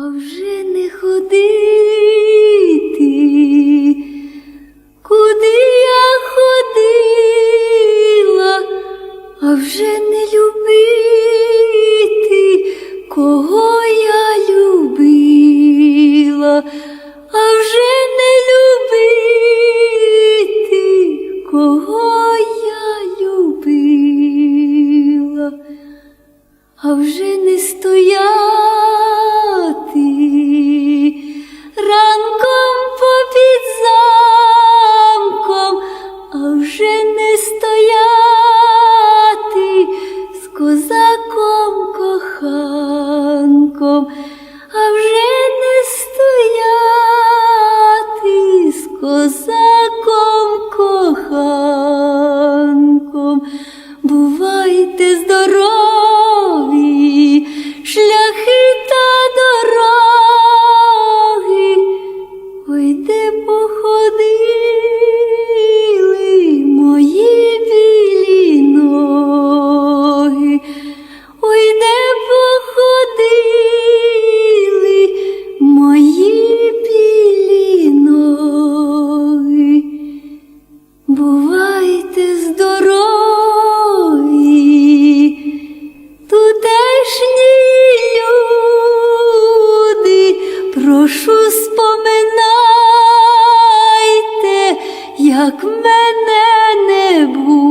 а вже не ходити, куди я ходила, а вже не любити, кого я любила, а вже не любити, кого я любила. А вже не стояти ранком попід замком, а вже не стояти. З козаком коханком, а вже не стояти. З козаком споминайте, як мене не було.